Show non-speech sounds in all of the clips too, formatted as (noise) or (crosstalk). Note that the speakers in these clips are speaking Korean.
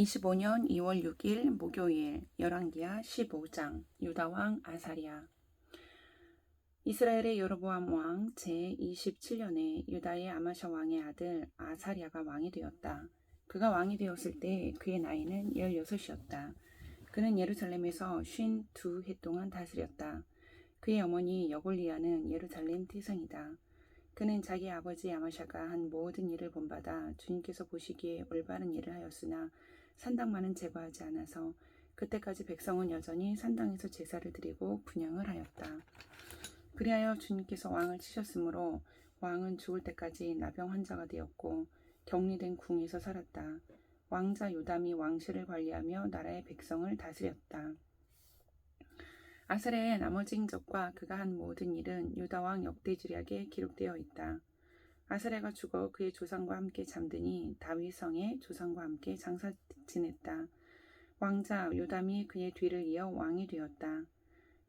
25년 2월 6일 목요일 열왕기하 15장 유다왕 아사리아 이스라엘의 여로보암 왕 제27년에 유다의 아마샤 왕의 아들 아사리아가 왕이 되었다. 그가 왕이 되었을 때 그의 나이는 16이었다. 그는 예루살렘에서 52해 동안 다스렸다. 그의 어머니 여골리아는 예루살렘 태생이다. 그는 자기 아버지 아마샤가 한 모든 일을 본받아 주님께서 보시기에 올바른 일을 하였으나 산당만은 제거하지 않아서 그때까지 백성은 여전히 산당에서 제사를 드리고 분양을 하였다. 그리하여 주님께서 왕을 치셨으므로 왕은 죽을 때까지 나병 환자가 되었고 격리된 궁에서 살았다. 왕자 요담이 왕실을 관리하며 나라의 백성을 다스렸다. 아사레의 나머지 행적과 그가 한 모든 일은 유다왕 역대지략에 기록되어 있다. 아사레가 죽어 그의 조상과 함께 잠드니 다윗성의 조상과 함께 장사 지냈다. 왕자 요담이 그의 뒤를 이어 왕이 되었다.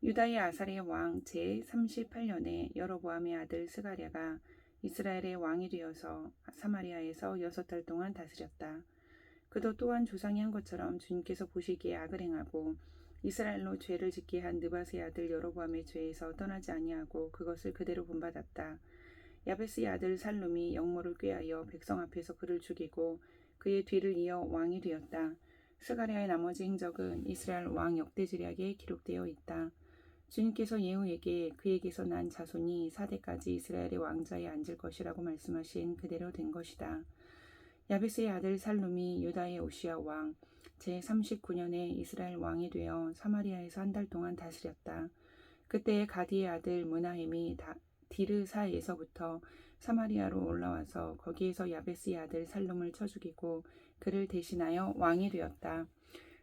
유다의 아사레의 왕 제38년에 여로보암의 아들 스가랴가 이스라엘의 왕이 되어서 사마리아에서 여섯 달 동안 다스렸다. 그도 또한 조상이 한 것처럼 주님께서 보시기에 악을 행하고 이스라엘로 죄를 짓게 한 느바스의 아들 여로보암의 죄에서 떠나지 아니하고 그것을 그대로 본받았다. 야베스의 아들 살룸이 영모를 꾀하여 백성 앞에서 그를 죽이고 그의 뒤를 이어 왕이 되었다. 스가랴의 나머지 행적은 이스라엘 왕 역대지략에 기록되어 있다. 주님께서 예후에게 그에게서 난 자손이 사대까지 이스라엘의 왕자에 앉을 것이라고 말씀하신 그대로 된 것이다. 야베스의 아들 살룸이 유다의 오시아 왕 제39년에 이스라엘 왕이 되어 사마리아에서 한 달 동안 다스렸다. 그때 가디의 아들 문하임이 디르 사에서부터 사마리아로 올라와서 거기에서 야베스의 아들 살룸을 쳐 죽이고 그를 대신하여 왕이 되었다.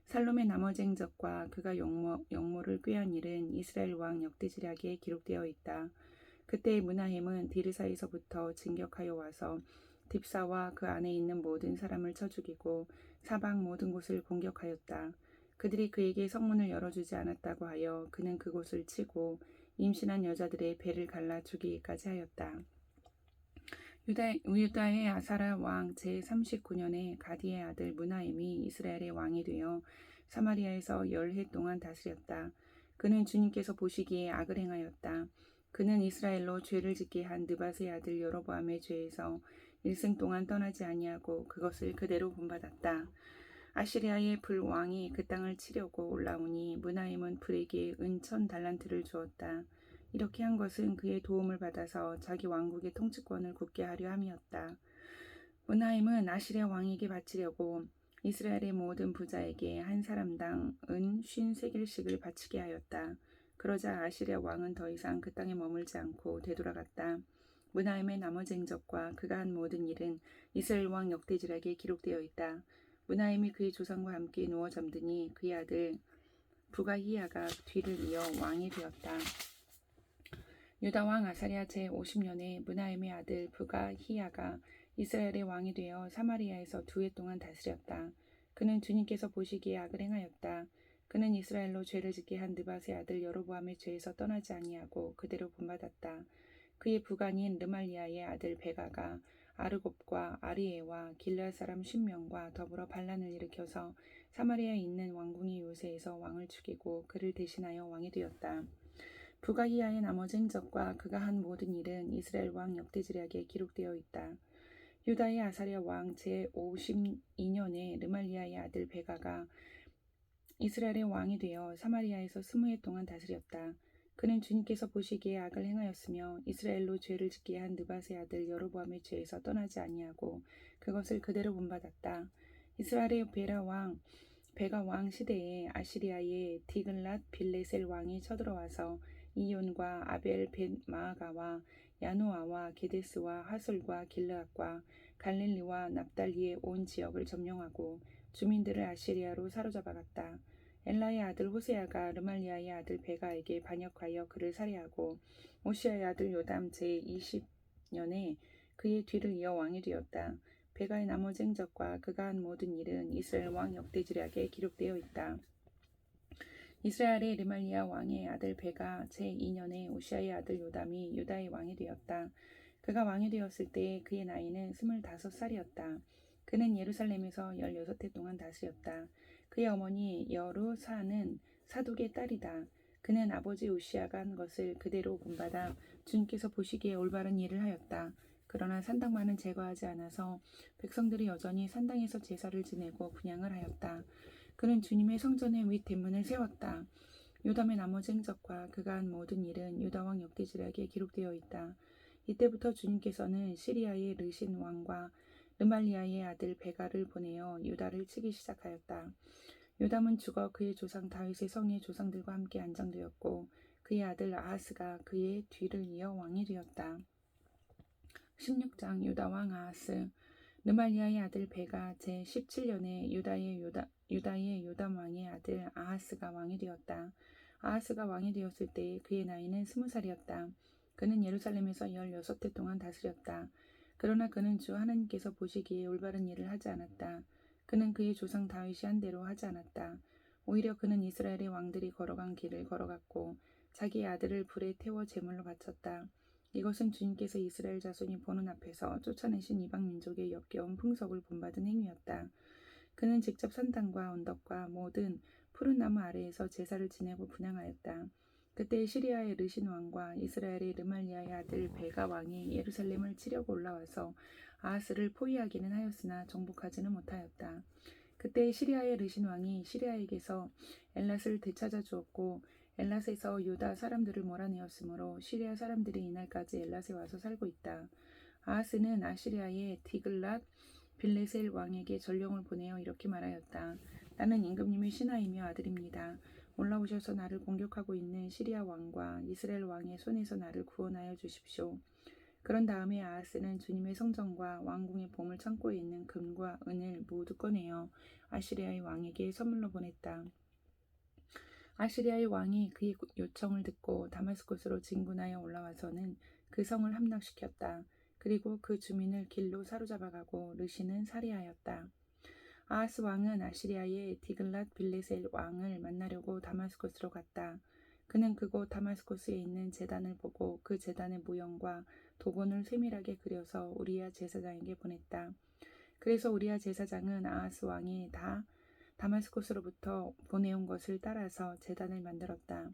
살룸의 나머지 행적과 그가 영모, 영모를 꾀한 일은 이스라엘 왕 역대지략에 기록되어 있다. 그때 문하임은 디르사에서부터 진격하여 와서 딥사와 그 안에 있는 모든 사람을 쳐 죽이고 사방 모든 곳을 공격하였다. 그들이 그에게 성문을 열어주지 않았다고 하여 그는 그곳을 치고 임신한 여자들의 배를 갈라 죽이기까지 하였다. 유다, 유다 의 아사라 왕 제39년에 가디의 아들 문하임이 이스라엘의 왕이 되어 사마리아에서 열해 동안 다스렸다. 그는 주님께서 보시기에 악을 행하였다. 그는 이스라엘로 죄를 짓게 한 느바스의 아들 여로보암의 죄에서 일생 동안 떠나지 아니하고 그것을 그대로 본받았다. 아시리아의 불왕이 그 땅을 치려고 올라오니 문하임은 불에게 은천 달란트를 주었다. 이렇게 한 것은 그의 도움을 받아서 자기 왕국의 통치권을 굳게 하려 함이었다. 문하임은 아시리아 왕에게 바치려고 이스라엘의 모든 부자에게 한 사람당 은 53개씩을 바치게 하였다. 그러자 아시리아 왕은 더 이상 그 땅에 머물지 않고 되돌아갔다. 문하임의 나머지 행적과 그가 한 모든 일은 이스라엘 왕 역대지락에 기록되어 있다. 문하임이 그의 조상과 함께 누워 잠드니 그의 아들 부가히야가 뒤를 이어 왕이 되었다. 유다 왕 아사리아 제 50년에 문하임의 아들 부가히야가 이스라엘의 왕이 되어 사마리아에서 두 해 동안 다스렸다. 그는 주님께서 보시기에 악을 행하였다. 그는 이스라엘로 죄를 짓게 한 느바스의 아들 여로보암의 죄에서 떠나지 아니하고 그대로 본받았다. 그의 부관인 르말리아의 아들 베가가 아르곱과 아리에와 길르앗 사람 신명과 더불어 반란을 일으켜서 사마리아에 있는 왕궁의 요새에서 왕을 죽이고 그를 대신하여 왕이 되었다. 부가히야의 나머지 행적과 그가 한 모든 일은 이스라엘 왕 역대지략에 기록되어 있다. 유다의 아사랴 왕 제52년에 르말리아의 아들 베가가 이스라엘의 왕이 되어 사마리아에서 스무 해 동안 다스렸다. 그는 주님께서 보시기에 악을 행하였으며 이스라엘로 죄를 짓게 한 느바스의 아들 여로보암의 죄에서 떠나지 아니하고 그것을 그대로 본받았다. 이스라엘의 베라 왕 베가 왕 시대에 아시리아의 디글랏 빌레셀 왕이 쳐들어와서 이온과 아벨 벳 마아가와 야노아와 게데스와 하솔과 길르앗과 갈릴리와 납달리의 온 지역을 점령하고 주민들을 아시리아로 사로잡아갔다. 엘라의 아들 호세아가 르말리아의 아들 베가에게 반역하여 그를 살해하고 오시아의 아들 요담 제20년에 그의 뒤를 이어 왕이 되었다. 베가의 나머지 행적과 그가 한 모든 일은 이스라엘 왕 역대지략에 기록되어 있다. 이스라엘의 르말리아 왕의 아들 베가 제2년에 오시아의 아들 요담이 유다의 왕이 되었다. 그가 왕이 되었을 때 그의 나이는 스물다섯 살이었다. 그는 예루살렘에서 16해 동안 다스렸다. 그의 어머니 여루사는 사독의 딸이다. 그는 아버지 우시아가 한 것을 그대로 본받아 주님께서 보시기에 올바른 일을 하였다. 그러나 산당만은 제거하지 않아서 백성들이 여전히 산당에서 제사를 지내고 분양을 하였다. 그는 주님의 성전의 윗 대문을 세웠다. 요담의 나머지 행적과 그가 한 모든 일은 유다 왕 역대지략에 기록되어 있다. 이때부터 주님께서는 시리아의 르신 왕과 르말리아의 아들 베가를 보내어 유다를 치기 시작하였다. 요담은 죽어 그의 조상 다윗의 성의 조상들과 함께 안장되었고 그의 아들 아하스가 그의 뒤를 이어 왕이 되었다. 16장 유다 왕 아하스 르말리아의 아들 베가 제 17년에 유다의 유다, 유다의 요담 왕의 아들 아하스가 왕이 되었다. 아하스가 왕이 되었을 때 그의 나이는 스무 살이었다. 그는 예루살렘에서 16해 동안 다스렸다. 그러나 그는 주 하나님께서 보시기에 올바른 일을 하지 않았다. 그는 그의 조상 다윗이 한 대로 하지 않았다. 오히려 그는 이스라엘의 왕들이 걸어간 길을 걸어갔고 자기의 아들을 불에 태워 제물로 바쳤다. 이것은 주님께서 이스라엘 자손이 보는 앞에서 쫓아내신 이방 민족의 역겨운 풍속을 본받은 행위였다. 그는 직접 산당과 언덕과 모든 푸른 나무 아래에서 제사를 지내고 분양하였다. 그때 시리아의 르신 왕과 이스라엘의 르말리아의 아들 베가 왕이 예루살렘을 치려고 올라와서 아하스를 포위하기는 하였으나 정복하지는 못하였다. 그때 시리아의 르신 왕이 시리아에게서 엘랏을 되찾아 주었고 엘랏에서 유다 사람들을 몰아내었으므로 시리아 사람들이 이날까지 엘랏에 와서 살고 있다. 아하스는 아시리아의 디글랏 빌레셀 왕에게 전령을 보내어 이렇게 말하였다. 나는 임금님의 신하이며 아들입니다. 올라오셔서 나를 공격하고 있는 시리아 왕과 이스라엘 왕의 손에서 나를 구원하여 주십시오. 그런 다음에 아하스는 주님의 성전과 왕궁의 보물 창고에 있는 금과 은을 모두 꺼내어 아시리아의 왕에게 선물로 보냈다. 아시리아의 왕이 그의 요청을 듣고 다마스코스로 진군하여 올라와서는 그 성을 함락시켰다. 그리고 그 주민을 길로 사로잡아가고 르시는 살해하였다. 아하스 왕은 아시리아의 디글랏 빌레셀 왕을 만나려고 다마스코스로 갔다. 그는 그곳 다마스코스에 있는 재단을 보고 그 재단의 모형과 도건을 세밀하게 그려서 우리야 제사장에게 보냈다. 그래서 우리야 제사장은 아하스 왕이 다 다마스코스로부터 보내온 것을 따라서 재단을 만들었다.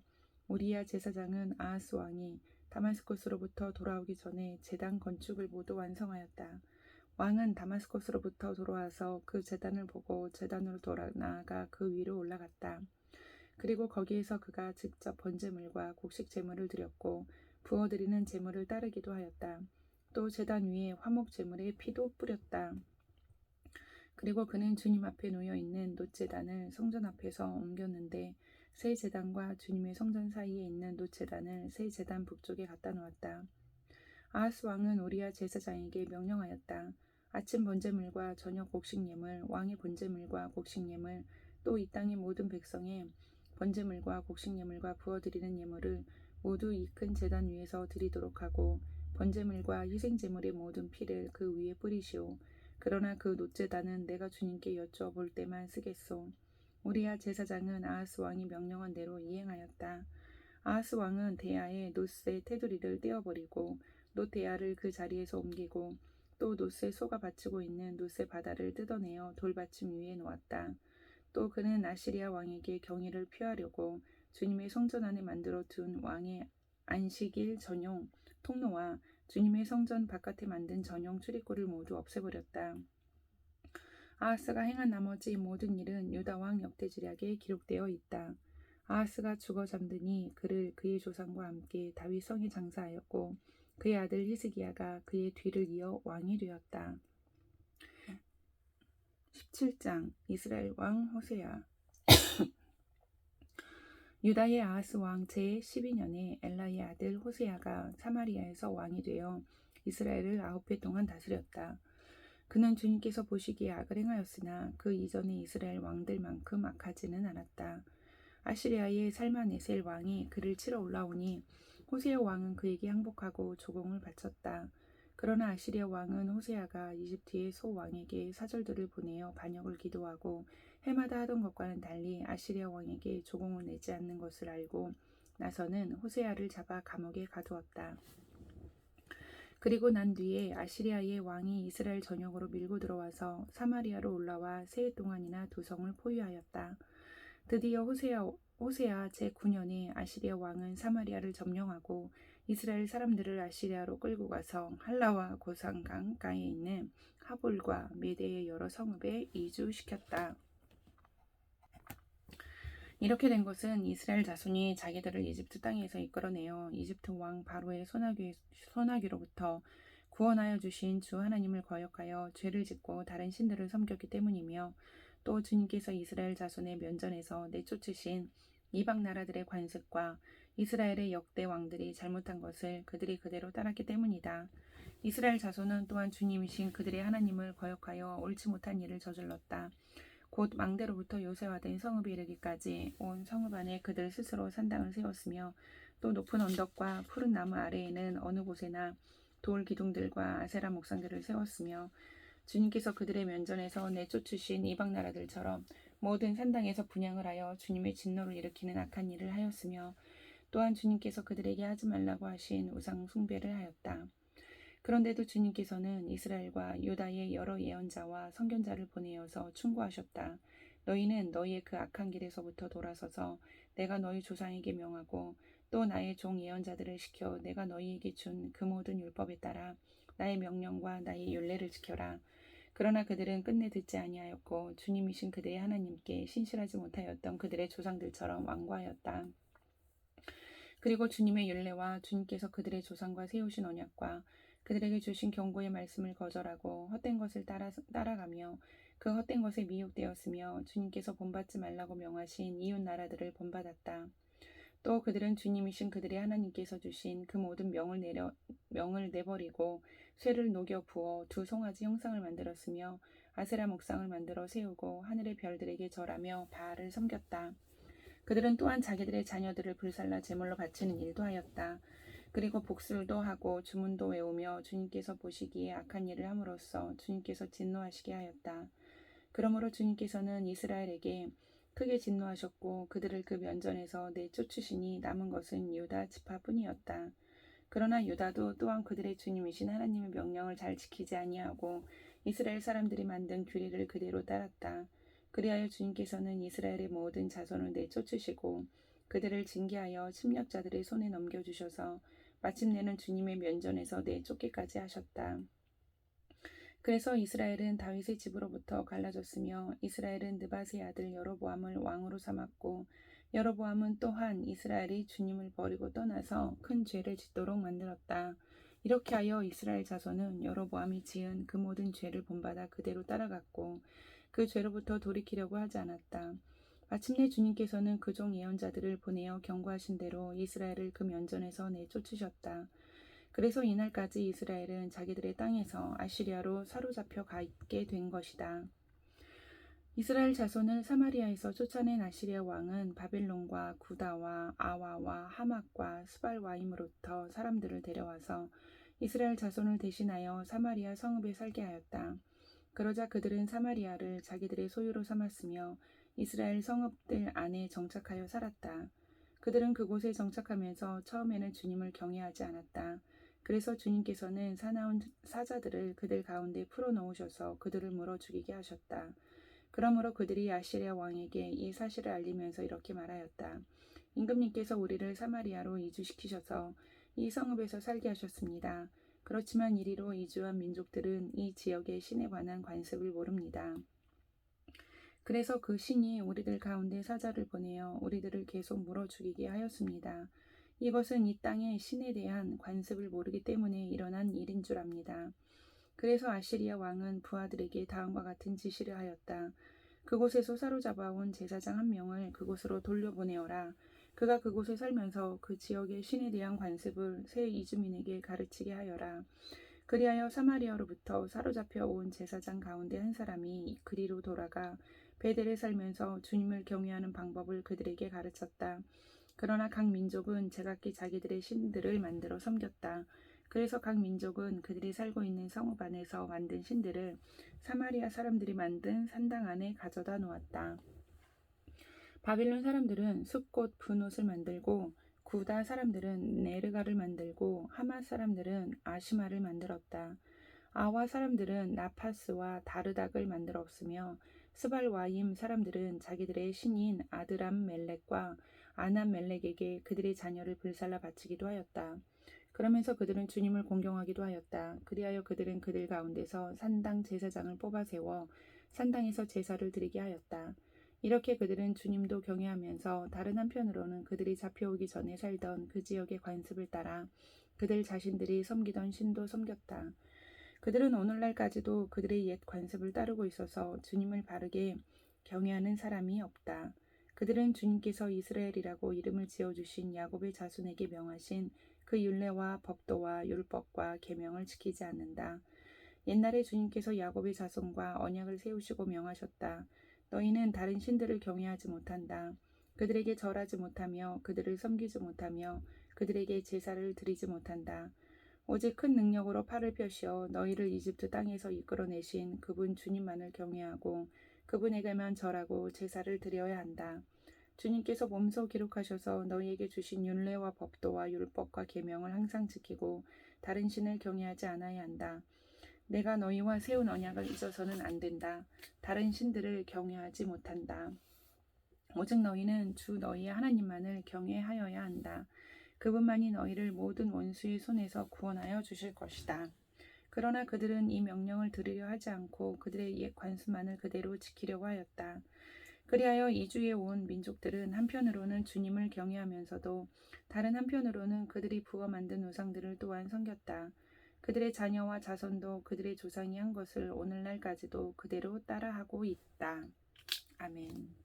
우리야 제사장은 아하스 왕이 다마스코스로부터 돌아오기 전에 재단 건축을 모두 완성하였다. 왕은 다마스코스로부터 돌아와서 그 재단을 보고 재단으로 돌아 나아가 그 위로 올라갔다. 그리고 거기에서 그가 직접 번제물과 곡식 제물을 드렸고 부어드리는 제물을 따르기도 하였다. 또 재단 위에 화목 제물에 피도 뿌렸다. 그리고 그는 주님 앞에 놓여 있는 놋재단을 성전 앞에서 옮겼는데 새 재단과 주님의 성전 사이에 있는 놋재단을 새 재단 북쪽에 갖다 놓았다. 아하스 왕은 우리야 제사장에게 명령하였다. 아침 번제물과 저녁 곡식 예물, 왕의 번제물과 곡식 예물, 또 이 땅의 모든 백성의 번제물과 곡식 예물과 부어드리는 예물을 모두 이 큰 재단 위에서 드리도록 하고 번제물과 희생 제물의 모든 피를 그 위에 뿌리시오. 그러나 그 놋재단은 내가 주님께 여쭤볼 때만 쓰겠소. 우리야 제사장은 아하스 왕이 명령한 대로 이행하였다. 아하스 왕은 대야에 놋의 테두리를 떼어버리고 놋 대야를 그 자리에서 옮기고 또 놋에 소가 받치고 있는 놋의 바다를 뜯어내어 돌받침 위에 놓았다. 또 그는 아시리아 왕에게 경의를 표하려고 주님의 성전 안에 만들어 둔 왕의 안식일 전용 통로와 주님의 성전 바깥에 만든 전용 출입구를 모두 없애버렸다. 아하스가 행한 나머지 모든 일은 유다 왕 역대지략에 기록되어 있다. 아하스가 죽어 잠드니 그를 그의 조상과 함께 다윗 성에 장사하였고 그의 아들 히스기야가 그의 뒤를 이어 왕이 되었다. 17장 이스라엘 왕 호세아 (coughs) 유다의 아하스 왕 제12년에 엘라의 아들 호세아가 사마리아에서 왕이 되어 이스라엘을 아홉 해 동안 다스렸다. 그는 주님께서 보시기에 악을 행하였으나 그 이전의 이스라엘 왕들만큼 악하지는 않았다. 아시리아의 살마네셀 왕이 그를 치러 올라오니 호세아 왕은 그에게 항복하고 조공을 바쳤다. 그러나 아시리아 왕은 호세아가 이집트의 소 왕에게 사절들을 보내어 반역을 기도하고 해마다 하던 것과는 달리 아시리아 왕에게 조공을 내지 않는 것을 알고 나서는 호세아를 잡아 감옥에 가두었다. 그리고 난 뒤에 아시리아의 왕이 이스라엘 전역으로 밀고 들어와서 사마리아로 올라와 세 해 동안이나 두 성을 포위하였다. 드디어 호세아, 호세아 제9년에 아시리아 왕은 사마리아를 점령하고 이스라엘 사람들을 아시리아로 끌고 가서 할라와 고산강 가에 있는 하볼과 메대의 여러 성읍에 이주시켰다. 이렇게 된 것은 이스라엘 자손이 자기들을 이집트 땅에서 이끌어내어 이집트 왕 바로의 소나기, 소나기로부터 구원하여 주신 주 하나님을 거역하여 죄를 짓고 다른 신들을 섬겼기 때문이며 또 주님께서 이스라엘 자손의 면전에서 내쫓으신 이방 나라들의 관습과 이스라엘의 역대 왕들이 잘못한 것을 그들이 그대로 따랐기 때문이다. 이스라엘 자손은 또한 주님이신 그들의 하나님을 거역하여 옳지 못한 일을 저질렀다. 곧 망대로부터 요새화된 성읍에 이르기까지 온 성읍 안에 그들 스스로 산당을 세웠으며 또 높은 언덕과 푸른 나무 아래에는 어느 곳에나 돌 기둥들과 아세라 목상들을 세웠으며 주님께서 그들의 면전에서 내쫓으신 이방 나라들처럼 모든 산당에서 분양을 하여 주님의 진노를 일으키는 악한 일을 하였으며 또한 주님께서 그들에게 하지 말라고 하신 우상 숭배를 하였다. 그런데도 주님께서는 이스라엘과 유다의 여러 예언자와 선견자를 보내어서 충고하셨다. 너희는 너희의 그 악한 길에서부터 돌아서서 내가 너희 조상에게 명하고 또 나의 종 예언자들을 시켜 내가 너희에게 준 그 모든 율법에 따라 나의 명령과 나의 율례를 지켜라. 그러나 그들은 끝내 듣지 아니하였고 주님이신 그들의 하나님께 신실하지 못하였던 그들의 조상들처럼 완고하였다. 그리고 주님의 율례와 주님께서 그들의 조상과 세우신 언약과 그들에게 주신 경고의 말씀을 거절하고 헛된 것을 따라, 따라가며 그 헛된 것에 미혹되었으며 주님께서 본받지 말라고 명하신 이웃 나라들을 본받았다. 또 그들은 주님이신 그들의 하나님께서 주신 그 모든 명을 내려 명을 내버리고 쇠를 녹여 부어 두 송아지 형상을 만들었으며 아세라 목상을 만들어 세우고 하늘의 별들에게 절하며 바알을 섬겼다. 그들은 또한 자기들의 자녀들을 불살라 제물로 바치는 일도 하였다. 그리고 복술도 하고 주문도 외우며 주님께서 보시기에 악한 일을 함으로써 주님께서 진노하시게 하였다. 그러므로 주님께서는 이스라엘에게 크게 진노하셨고 그들을 그 면전에서 내쫓으시니 남은 것은 유다 지파뿐이었다. 그러나 유다도 또한 그들의 주님이신 하나님의 명령을 잘 지키지 아니하고 이스라엘 사람들이 만든 규례를 그대로 따랐다. 그리하여 주님께서는 이스라엘의 모든 자손을 내쫓으시고 그들을 징계하여 침략자들의 손에 넘겨주셔서 마침내는 주님의 면전에서 내쫓기까지 하셨다. 그래서 이스라엘은 다윗의 집으로부터 갈라졌으며 이스라엘은 느바스의 아들 여로보암을 왕으로 삼았고 여로보암은 또한 이스라엘이 주님을 버리고 떠나서 큰 죄를 짓도록 만들었다. 이렇게 하여 이스라엘 자손은 여로보암이 지은 그 모든 죄를 본받아 그대로 따라갔고 그 죄로부터 돌이키려고 하지 않았다. 마침내 주님께서는 그 종 예언자들을 보내어 경고하신 대로 이스라엘을 그 면전에서 내쫓으셨다. 그래서 이날까지 이스라엘은 자기들의 땅에서 아시리아로 사로잡혀 가게 된 것이다. 이스라엘 자손을 사마리아에서 쫓아낸 아시리아 왕은 바벨론과 구다와 아와와 하막과 스발와임으로부터 사람들을 데려와서 이스라엘 자손을 대신하여 사마리아 성읍에 살게 하였다. 그러자 그들은 사마리아를 자기들의 소유로 삼았으며 이스라엘 성읍들 안에 정착하여 살았다. 그들은 그곳에 정착하면서 처음에는 주님을 경외하지 않았다. 그래서 주님께서는 사나운 사자들을 그들 가운데 풀어놓으셔서 그들을 물어 죽이게 하셨다. 그러므로 그들이 아시리아 왕에게 이 사실을 알리면서 이렇게 말하였다. 임금님께서 우리를 사마리아로 이주시키셔서 이 성읍에서 살게 하셨습니다. 그렇지만 이리로 이주한 민족들은 이 지역의 신에 관한 관습을 모릅니다. 그래서 그 신이 우리들 가운데 사자를 보내어 우리들을 계속 물어 죽이게 하였습니다. 이것은 이 땅의 신에 대한 관습을 모르기 때문에 일어난 일인 줄 압니다. 그래서 아시리아 왕은 부하들에게 다음과 같은 지시를 하였다. 그곳에서 사로잡아온 제사장 한 명을 그곳으로 돌려보내어라. 그가 그곳에 살면서 그 지역의 신에 대한 관습을 새 이주민에게 가르치게 하여라. 그리하여 사마리아로부터 사로잡혀 온 제사장 가운데 한 사람이 그리로 돌아가 베델에 살면서 주님을 경외하는 방법을 그들에게 가르쳤다. 그러나 각 민족은 제각기 자기들의 신들을 만들어 섬겼다. 그래서 각 민족은 그들이 살고 있는 성읍 안에서 만든 신들을 사마리아 사람들이 만든 산당 안에 가져다 놓았다. 바빌론 사람들은 숲꽃 분옷을 만들고 구다 사람들은 네르가를 만들고 하마 사람들은 아시마를 만들었다. 아와 사람들은 나파스와 다르닥을 만들었으며 스발와임 사람들은 자기들의 신인 아드람 멜렉과 아남 멜렉에게 그들의 자녀를 불살라 바치기도 하였다. 그러면서 그들은 주님을 공경하기도 하였다. 그리하여 그들은 그들 가운데서 산당 제사장을 뽑아 세워 산당에서 제사를 드리게 하였다. 이렇게 그들은 주님도 경외하면서 다른 한편으로는 그들이 잡혀오기 전에 살던 그 지역의 관습을 따라 그들 자신들이 섬기던 신도 섬겼다. 그들은 오늘날까지도 그들의 옛 관습을 따르고 있어서 주님을 바르게 경외하는 사람이 없다. 그들은 주님께서 이스라엘이라고 이름을 지어주신 야곱의 자손에게 명하신 그 율례와 법도와 율법과 계명을 지키지 않는다. 옛날에 주님께서 야곱의 자손과 언약을 세우시고 명하셨다. 너희는 다른 신들을 경외하지 못한다. 그들에게 절하지 못하며 그들을 섬기지 못하며 그들에게 제사를 드리지 못한다. 오직 큰 능력으로 팔을 펴시어 너희를 이집트 땅에서 이끌어내신 그분 주님만을 경외하고 그분에게만 절하고 제사를 드려야 한다. 주님께서 몸소 기록하셔서 너희에게 주신 율례와 법도와 율법과 계명을 항상 지키고 다른 신을 경외하지 않아야 한다. 내가 너희와 세운 언약을 잊어서는 안 된다. 다른 신들을 경외하지 못한다. 오직 너희는 주 너희의 하나님만을 경외하여야 한다. 그분만이 너희를 모든 원수의 손에서 구원하여 주실 것이다. 그러나 그들은 이 명령을 들으려 하지 않고 그들의 옛 관습만을 그대로 지키려고 하였다. 그리하여 이주에 온 민족들은 한편으로는 주님을 경외하면서도 다른 한편으로는 그들이 부어 만든 우상들을 또한 섬겼다. 그들의 자녀와 자손도 그들의 조상이 한 것을 오늘날까지도 그대로 따라하고 있다. 아멘.